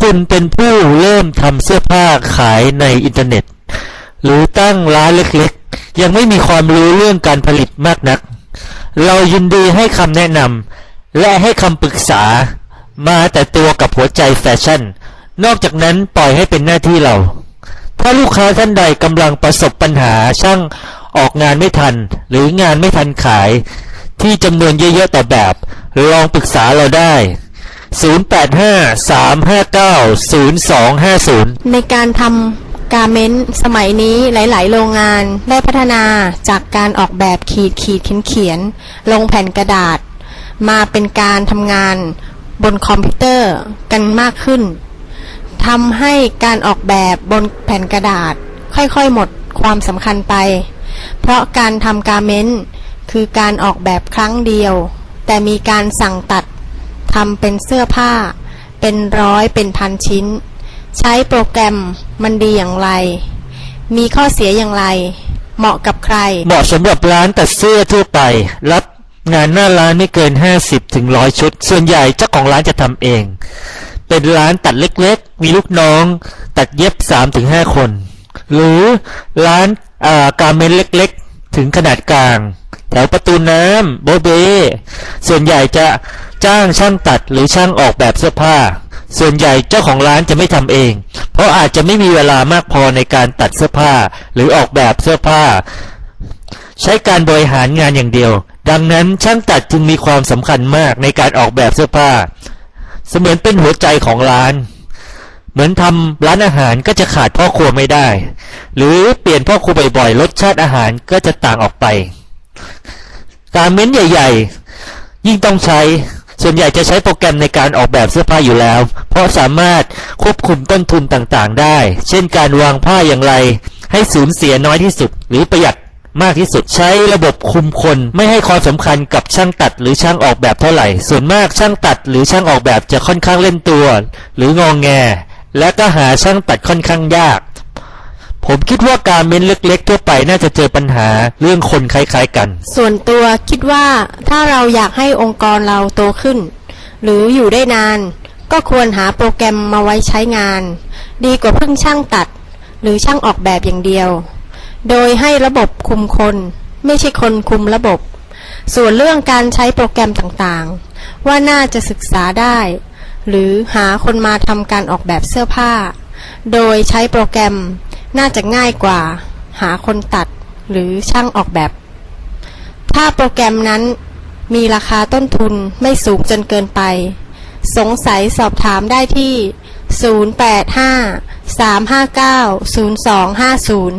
คุณเป็นผู้เริ่มทำเสื้อผ้าขายในอินเทอร์เน็ต หรือตั้งร้านเล็กๆ ยังไม่มีความรู้เรื่องการผลิตมากนัก เรายินดีให้คำแนะนำและให้คำปรึกษามาแต่ตัวกับหัวใจแฟชั่น นอกจากนั้นปล่อยให้เป็นหน้าที่เรา ถ้าลูกค้าท่านใดกำลังประสบปัญหาช่างออกงานไม่ทัน หรืองานไม่ทันขาย ที่จำนวนเยอะๆแต่แบบ ลองปรึกษาเราได้ 0853590250 ในการทำการเม้นสมัยนี้หลาย ๆ โรงงานได้พัฒนาจากการออกแบบขีดขีดเขียนเขียน ลงแผ่นกระดาษ มาเป็นการทำงานบนคอมพิวเตอร์กันมากขึ้นทำให้การออกแบบบนแผ่นกระดาษ ค่อยๆ หมดความสำคัญไป เพราะการทำการเม้นคือการออกแบบครั้งเดียว แต่มีการสั่งตัด ทำเป็นเสื้อผ้า เป็นร้อยเป็นพันชิ้น ใช้โปรแกรมมันดีอย่างไร มีข้อเสียอย่างไร เหมาะกับใคร เหมาะสำหรับร้านตัดเสื้อทั่วไป รับงานหน้าร้านไม่เกิน 50ถึง100ชุด ส่วนใหญ่เจ้าของร้านจะทำเอง เป็นร้านตัดเล็กๆ มีลูกน้อง ตัดเย็บ3ถึงคน หรือร้านาการเมนเล็กๆ ถึงขนาดกลาง แถวประตูน้ำโบเบ ส่วนใหญ่จะ จ้างช่างตัดหรือช่างออกแบบเสื้อผ้า ส่วนใหญ่เจ้าของร้านจะไม่ทำเอง เพราะอาจจะไม่มีเวลามากพอในการตัดเสื้อผ้าหรือออกแบบเสื้อผ้า ใช้การบริหารงานอย่างเดียว ดังนั้นช่างตัดจึงมีความสำคัญมากในการออกแบบเสื้อผ้า เสมือนเป็นหัวใจของร้าน เหมือนทำร้านอาหารก็จะขาดพ่อครัวไม่ได้ หรือเปลี่ยนพ่อครัวบ่อยๆรสชาติอาหารก็จะต่างออกไป การเม้นใหญ่ ๆ ยิ่งต้องใช้ ส่วนใหญ่จะใช้โปรแกรมในการออกแบบเสื้อผ้าอยู่แล้ว เพราะสามารถควบคุมต้นทุนต่างๆ ได้ เช่นการวางผ้าอย่างไร ให้สูญเสียน้อยที่สุด หรือประหยัดมากที่สุดใช้ระบบคุมคนไม่ให้ความสำคัญกับช่างตัดหรือช่างออกแบบเท่าไหร่ ส่วนมากช่างตัดหรือช่างออกแบบจะค่อนข้างเล่นตัว หรืององแง และก็หาช่างตัดค่อนข้างยาก ผมคิดว่าการเม้นเล็กๆทั่วไปน่าจะเจอปัญหาเรื่องคนคล้ายๆกัน ส่วนตัวคิดว่าถ้าเราอยากให้องค์กรเราโตขึ้น หรืออยู่ได้นาน ก็ควรหาโปรแกรมมาไว้ใช้งาน ดีกว่าเพิ่งช่างตัด หรือช่างออกแบบอย่างเดียว โดยให้ระบบคุมคน ไม่ใช่คนคุมระบบ ส่วนเรื่องการใช้โปรแกรมต่างๆ ว่าน่าจะศึกษาได้ หรือหาคนมาทำการออกแบบเสื้อผ้า โดยใช้โปรแกรม น่าจะง่ายกว่า หาคนตัดหรือช่างออกแบบ ถ้าโปรแกรมนั้นมีราคาต้นทุนไม่สูงจนเกินไป สงสัยสอบถามได้ที่ 085 359 0250